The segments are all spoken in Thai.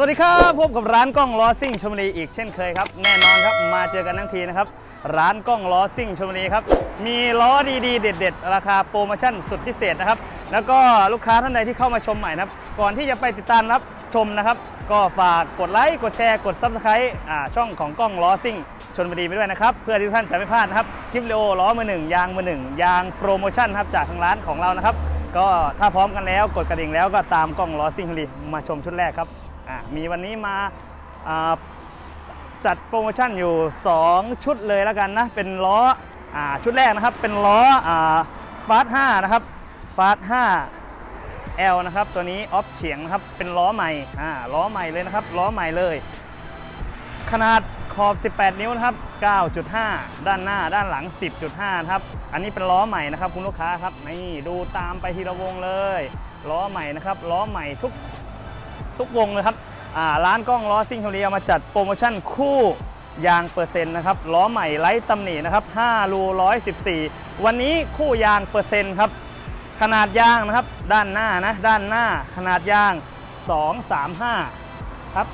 วัสดีครับพบกับร้านกล้องล้อซิ่งชมบุรีอีกเช่นเคยครับ แน่นอนครับมาเจอกันทั้งทีนะครับ ร้านกล้องล้อซิ่งชมบุรีครับ มีล้อดีๆ เด็ด ๆ ราคาโปรโมชั่นสุดพิเศษนะครับ แล้วก็ลูกค้าท่านใดที่เข้ามาชมใหม่นะครับ ก่อนที่จะไปติดตามรับชมนะครับ ก็ฝากกดไลค์กดแชร์กด Subscribe อ่าช่องของกล้องล้อซิ่งชนบุรีไปด้วยนะครับ เพื่อที่ทุกท่านจะไม่พลาดนะครับคลิปวิดีโอล้อมือหนึ่งยางมือหนึ่งยางโปรโมชั่นครับจากทางร้านของเรานะครับ ก็ถ้าพร้อมกันแล้วกดกระดิ่งแล้วก็ตามกล้องล้อซิ่งชลบุรีมาชมชุดแรกครับ มีวันนี้มาจัดโปรโมชั่นอยู่ 2 ชุดเลยแล้วกันนะ เป็นล้ออชุดแรกนะครับ เป็นล้อฟาส5นะครับฟาส5 L นะครับ ตัวนี้ออฟเฉียงนะครับ เป็นล้อใหม่ล้อใหม่เลยนะครับ ล้อใหม่เลย ขนาดขอบ 18 นิ้วนะครับ 9.5 ด้านหน้า ด้านหลัง 10.5 นะครับ อันนี้เป็นล้อใหม่นะครับคุณลูกค้าครับ นี่ดูตามไปทีละวงเลย ล้อใหม่นะครับ ล้อใหม่ทุก ทุกวงเลยครับร้านกล้องล้อซิ่งโทรีเอามาจัดโปรโมชั่นคู่ยางเปอร์เซ็นต์นะครับล้อใหม่ไร้ตำหนินะครับ5รู114 วันนี้คู่ยางเปอร์เซ็นต์ครับขนาดยางนะครับด้านหน้านะด้านหน้าขนาดยาง 235ทับ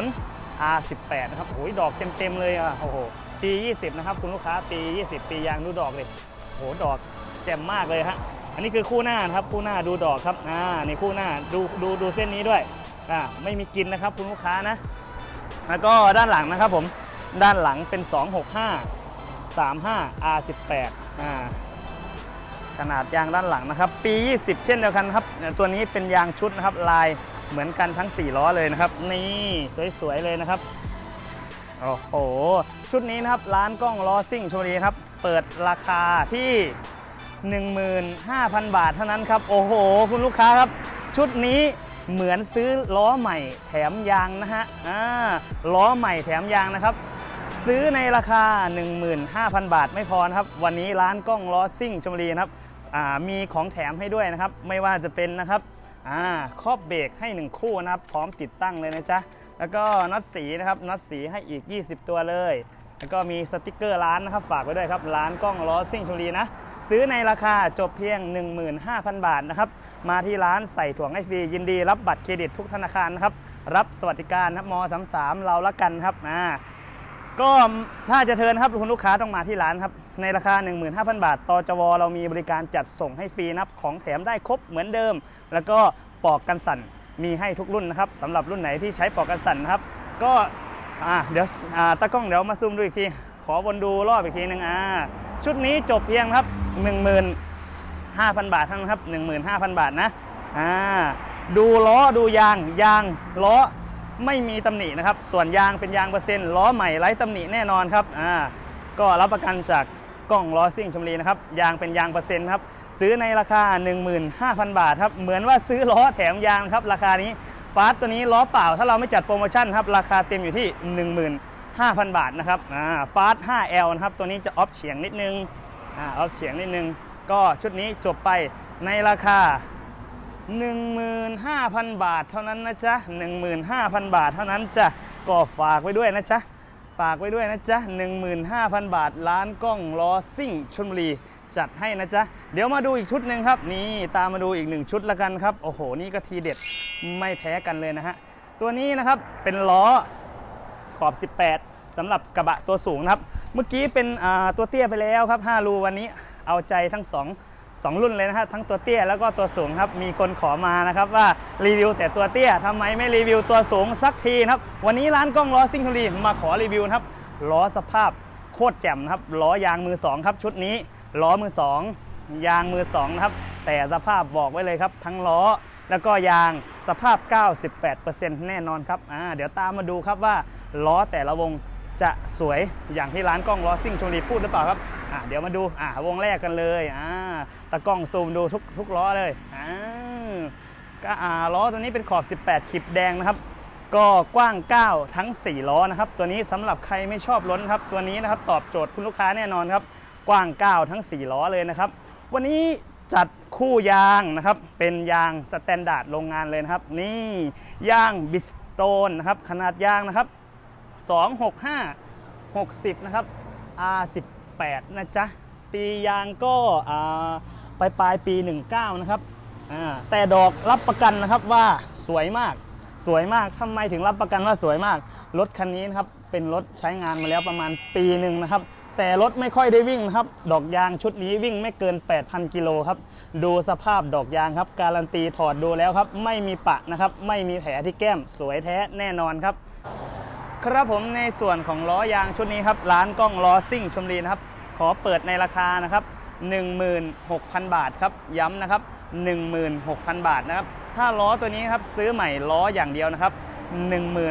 40 R18 นะครับโอ้ยดอกเต็มๆเลยอะโอ้โหปี 20 นะครับคุณลูกค้าปี 20 ปียางดูดอกเลยโอ้โหดอกแจ่มมากเลยฮะอันนี้คือคู่หน้านะครับคู่หน้าดูดอกครับอ่านี่คู่หน้าดูดูดูเส้นนี้ด้วย อ่าไม่มีกินนะครับคุณลูกค้านะ แล้วก็ด้านหลังนะครับผม ด้านหลังเป็น 265 35 R18 อ่าขนาดยางด้านหลังนะครับ ปี 20 เช่นเดียวกันครับ ตัวนี้เป็นยางชุดนะครับ ลายเหมือนกันทั้ง 4 ล้อเลยนะครับ นี่สวยๆเลยนะครับ โอ้โห ชุดนี้นะครับ ร้านกล้องล้อซิ่งชมรีครับ เปิดราคาที่ 15,000 บาทเท่านั้นครับ โอ้โห คุณลูกค้าครับ ชุดนี้ เหมือนซื้อล้อใหม่แถมยางนะฮะอ่าล้อใหม่แถมยางนะครับ ซื้อในราคา 15,000 บาทไม่พอนะครับ วันนี้ร้านกล้องล้อซิ่งชลบุรีนะครับอ่ามีของแถมให้ด้วยนะครับ ไม่ว่าจะเป็นนะครับอ่าครอบเบรกให้ 1 คู่นะครับ พร้อมติดตั้งเลยนะจ๊ะแล้วก็น็อตสีนะครับน็อตสีให้อีก 20 ตัวเลย แล้วก็มีสติกเกอร์ร้านนะครับ ฝากไว้ด้วยครับร้านกล้องล้อซิ่งชลบุรีนะ ซื้อในราคาจบเพียง 15,000 บาทนะครับ มาที่ร้านใส่ถ่วงให้ฟรียินดีรับบัตรเครดิตทุกธนาคารนะครับ รับสวัสดิการนะครับม33เราละกันครับอ่าก็ถ้าจะเทินครับคุณลูกค้าต้องมาที่ร้านครับ ในราคา 15,000 บาทต่อจวเรามีบริการจัดส่งให้ฟรีนะครับของแถมได้ครบเหมือนเดิม แล้วก็ปอกกันสั่นมีให้ทุกรุ่นนะครับสำหรับรุ่นไหนที่ใช้ปอกกันสั่นครับ ก็อ่าเดี๋ยวอ่าตากล้องเดี๋ยวมาซูมดูอีกที ขอวนดูรอบอีกทีหนึงอ่าชุดนี้จบเพียงครับ 15,000 บาทท่านั้นครับ 15,000 บาทนะอ่าดูล้อดูยางยางล้อไม่มีตำหนินะครับ ส่วนยางเป็นยางเปอร์เซ็นต์ล้อใหม่ไร้ตำหนิแน่นอนครับอ่าก็รับประกันจากกล้องล้อซิ่งชมรีนะครับยางเป็นยางเปอร์เซ็นต์ครับซื้อในราคา 15,000 บาทครับเหมือนว่าซื้อล้อแถมยางครับราคานี้ฟาสตัวนี้ล้อเปล่าถ้าเราไม่จัดโปรโมชั่นครับราคาเต็มอยู่ที่ 15,000 บาทนะครับอ่าฟาส 5L นะครับตัวนี้จะออฟเฉียงนิดนึง อ่าออฟเฉียงนิดนึง ก็ชุดนี้จบไปในราคา 15,000 บาทเท่านั้นนะจ๊ะ 15,000 บาทเท่านั้นจ้ะก็ฝากไว้ด้วยนะจ๊ะฝากไว้ด้วยนะจ๊ะ 15,000 บาทร้านกล้องล้อซิ่งชลบุรีจัดให้นะจ๊ะ เดี๋ยวมาดูอีกชุดหนึ่งครับ นี่ตามมาดูอีกหนึ่งชุดละกันครับ โอ้โห นี่ก็ทีเด็ดไม่แพ้กันเลยนะฮะ ตัวนี้นะครับเป็นล้อขอบ 18สำหรับกระบะตัวสูงนะครับ เมื่อกี้เป็นตัวเตี้ยไปแล้วครับ5รูวันนี้เอาใจทั้ง 2 2 รุ่นเลยนะฮะทั้งตัวเตี้ยแล้วก็ตัวสูงครับมีคนขอมานะครับว่ารีวิวแต่ตัวเตี้ยทำไมไม่รีวิวตัวสูงสักทีครับวันนี้ร้านกล้องล้อซิงทุรีมาขอรีวิวครับล้อสภาพโคตรแจ่มครับล้อยางมือ2ครับชุดนี้ล้อมือ2ยางมือ2นะครับแต่สภาพบอกไว้เลยครับ ทั้งล้อแล้วก็ยางสภาพ 98%แน่นอนครับอ่าเดี๋ยวตามมาดูครับว่าล้อแต่ละวง จะสวยอย่างที่ร้านกล้องลอซิ่งชลีพูดหรือเปล่าครับอ่าเดี๋ยวมาดูอ่าวงแรกกันเลยอ่าตากล้องซูมดูทุกทุกล้อเลยอ่าก็อ่าล้อตัวนี้เป็นขอบ 18ขีดแดงนะครับ ก็กว้าง 9 ทั้ง 4 ล้อนะครับ ตัวนี้สำหรับใครไม่ชอบล้นครับ ตัวนี้นะครับตอบโจทย์คุณลูกค้าแน่นอนครับ กว้าง 9 ทั้ง 4 ล้อเลยนะครับ วันนี้จัดคู่ยางนะครับ เป็นยางสแตนดาร์ดโรงงานเลยนะครับ นี่ยางบิสโตนนะครับ ขนาดยางนะครับ 265 60 นะครับ R18 นะจ๊ะ ปียางก็ปลายปลายปี 19 นะครับ แต่ดอกรับประกันนะครับว่าสวยมาก สวยมากทำไมถึงรับประกันว่าสวยมาก รถคันนี้นะครับ เป็นรถใช้งานมาแล้วประมาณปีหนึ่งนะครับ แต่รถไม่ค่อยได้วิ่งนะครับ ดอกยางชุดนี้วิ่งไม่เกิน 8,000 กิโลครับ ดูสภาพดอกยางครับ การันตีถอดดูแล้วครับ ไม่มีปะนะครับ ไม่มีแผลที่แก้ม สวยแท้แน่นอนครับ ครับผมในส่วนของล้อยางชุดนี้ครับร้านกล้องล้อซิ่งชมรีนะครับ ขอเปิดในราคานะครับ16,000 บาทครับย้ำนะครับ 16,000 บาทนะครับ ถ้าล้อตัวนี้ครับซื้อใหม่ล้ออย่างเดียวนะครับ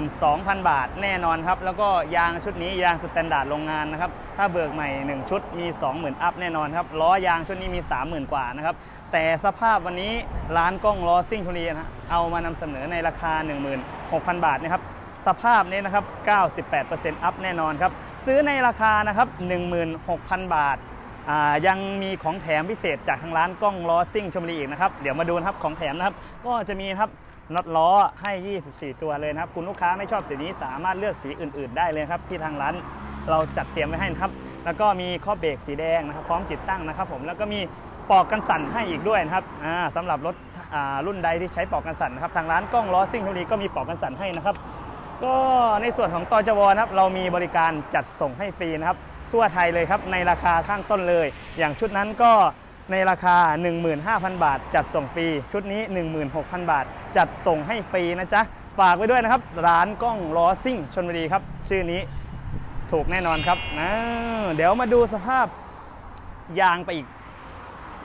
12,000 บาทแน่นอนครับ แล้วก็ยางชุดนี้ยางสแตนดาร์ดโรงงานนะครับ ถ้าเบิกใหม่ 1 ชุดมี 20,000 อัพแน่นอนครับ ล้อยางชุดนี้มี 30,000 กว่านะครับ แต่สภาพวันนี้ร้านกล้องล้อซิ่งชมรีนะเอามานำเสนอในราคา 16,000 บาทนะครับ สภาพนี้นะครับ 98%อัพแน่นอนครับ ซื้อในราคานะครับ 16,000 บาทอ่ายังมีของแถมพิเศษจากทางร้านกล้องล้อซิ่งชมรีอีกนะครับ เดี๋ยวมาดูนะครับของแถมนะครับ ก็จะมีครับน็อตล้อให้ 24 ตัวเลยนะครับ คุณลูกค้าไม่ชอบสีนี้สามารถเลือกสีอื่น ๆ ได้เลยครับ ที่ทางร้านเราจัดเตรียมไว้ให้นะครับ แล้วก็มีข้อเบรกสีแดงนะครับ พร้อมติดตั้งนะครับ ผม แล้วก็มีปอกกันสั่นให้อีกด้วยนะครับอ่าสำหรับรถอ่ารุ่นใดที่ใช้ปอกกันสั่นนะครับ ทางร้านกล้องล้อซิ่งชมรีก็มีปอกกันสั่นให้นะครับ ก็ในส่วนของตจวนะครับเรามีบริการจัดส่งให้ฟรีนะครับ ทั่วไทยเลยครับในราคาข้างต้นเลย อย่างชุดนั้นก็ในราคา 15,000 บาท จัดส่งฟรีชุดนี้ 16,000 บาท จัดส่งให้ฟรีนะจ๊ะฝากไว้ด้วยนะครับ ร้านกล้องล้อซิ่งชนบุรีครับ ชื่อนี้ถูกแน่นอนครับนะเดี๋ยวมาดูสภาพยางไปอีก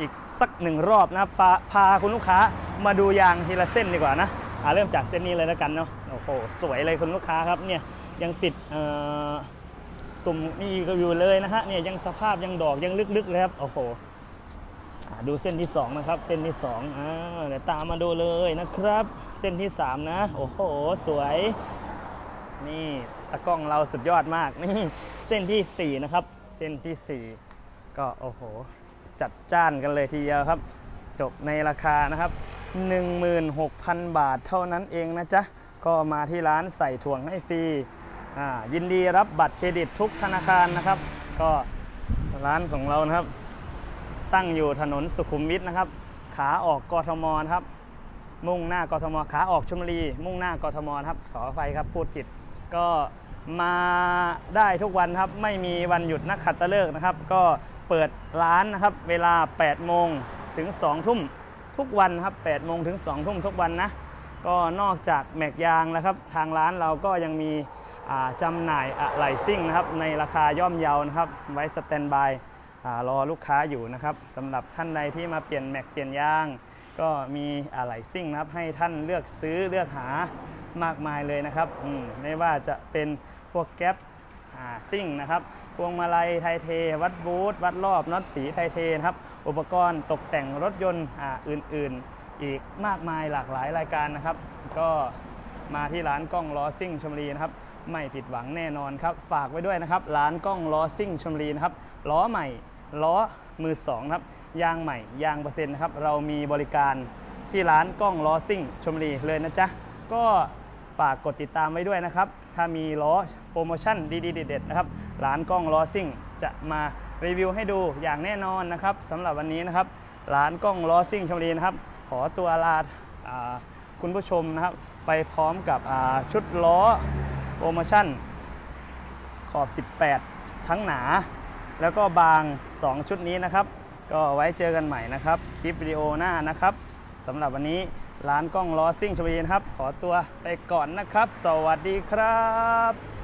อีกสักหนึ่งรอบนะครับพาพาคุณลูกค้ามาดูยางทีละเส้นดีกว่านะอ่าเริ่มจากเส้นนี้เลยแล้วกันเนาะ อ้โหสวยเลยคุณลูกค้าครับเนี่ยยังติดตุ่มนี่ก็อยู่เลยนะฮะเนี่ยยังสภาพยังดอกยังลึกๆเลยครับโอ้โหดูเส้นที่สองนะครับ เส้นที่สองอ่าเดี๋ยวตามมาดูเลยนะครับ เส้นที่สามนะ โอ้โห สวย นี่ตะกล้องเราสุดยอดมาก นี่ เส้นที่สี่นะครับ เส้นที่สี่ก็โอ้โห จัดจ้านกันเลยทีเดียวครับ จบในราคานะครับ 16,000 บาทเท่านั้นเองนะจ๊ะ ก็มาที่ร้านใส่ถ่วงให้ฟรีอ่ายินดีรับบัตรเครดิตทุกธนาคารนะครับ ก็ร้านของเรานะครับ ตั้งอยู่ถนนสุขุมวิทนะครับ ขาออกกทมนะครับ มุ่งหน้ากทมขาออกชลบุรี มุ่งหน้ากทมครับขออภัยครับพูดผิด ก็มาได้ทุกวันครับ ไม่มีวันหยุดนักขัตฤกษ์นะครับ ก็เปิดร้านนะครับ เวลา 8 โมงถึง 2 ทุ่มทุกวันครับ 8 โมงถึง 2 ทุ่มทุกวันนะ ก็นอกจากแม็กยางนะครับทางร้านเราก็ยังมีจำหน่ายอะไหล่ซิ่งนะครับในราคาย่อมเยานะครับไว้สแตนบายรอลูกค้าอยู่นะครับสำหรับท่านใดที่มาเปลี่ยนแม็กเปลี่ยนยาง ก็มีอะไหล่ซิ่งนะครับให้ท่านเลือกซื้อเลือกหามากมายเลยนะครับมไม่ว่าจะเป็นพวกแก๊ปซิ่งนะครับพวงมาลัยไทเท วัดบูธวัดรอบน็อตสีไทเทนะครับอุปกรณ์ตกแต่งรถยนต์อ,อื่นๆ อีกมากมายหลากหลายรายการนะครับ ก็มาที่ร้านกล้องล้อซิ่งชมรีนะครับ ไม่ผิดหวังแน่นอนครับ ฝากไว้ด้วยนะครับ ร้านกล้องล้อซิ่งชมรีนะครับล้อใหม่ล้อมือสองครับยางใหม่ยางเปอร์เซ็นต์นะครับเรามีบริการที่ร้านกล้องล้อซิ่งชมรีเลยนะจ๊ะก็ฝากกดติดตามไว้ด้วยนะครับ ถ้ามีล้อโปรโมชั่นดีๆเด็ดๆนะครับ ร้านกล้องล้อซิ่งจะมารีวิวให้ดูอย่างแน่นอนนะครับสำหรับวันนี้นะครับ ร้านกล้องล้อซิ่งชมรีนะครับ ขอตัวลาคุณผู้ชมนะครับ ไปพร้อมกับชุดล้อโปรโมชั่น ขอบ 18 ทั้งหนา แล้วก็บาง 2 ชุดนี้นะครับ ก็ไว้เจอกันใหม่นะครับ คลิปวิดีโอหน้านะครับสำหรับวันนี้ร้านกล้องล้อซิ่งชมรีนะครับ ขอตัวไปก่อนนะครับ สวัสดีครับ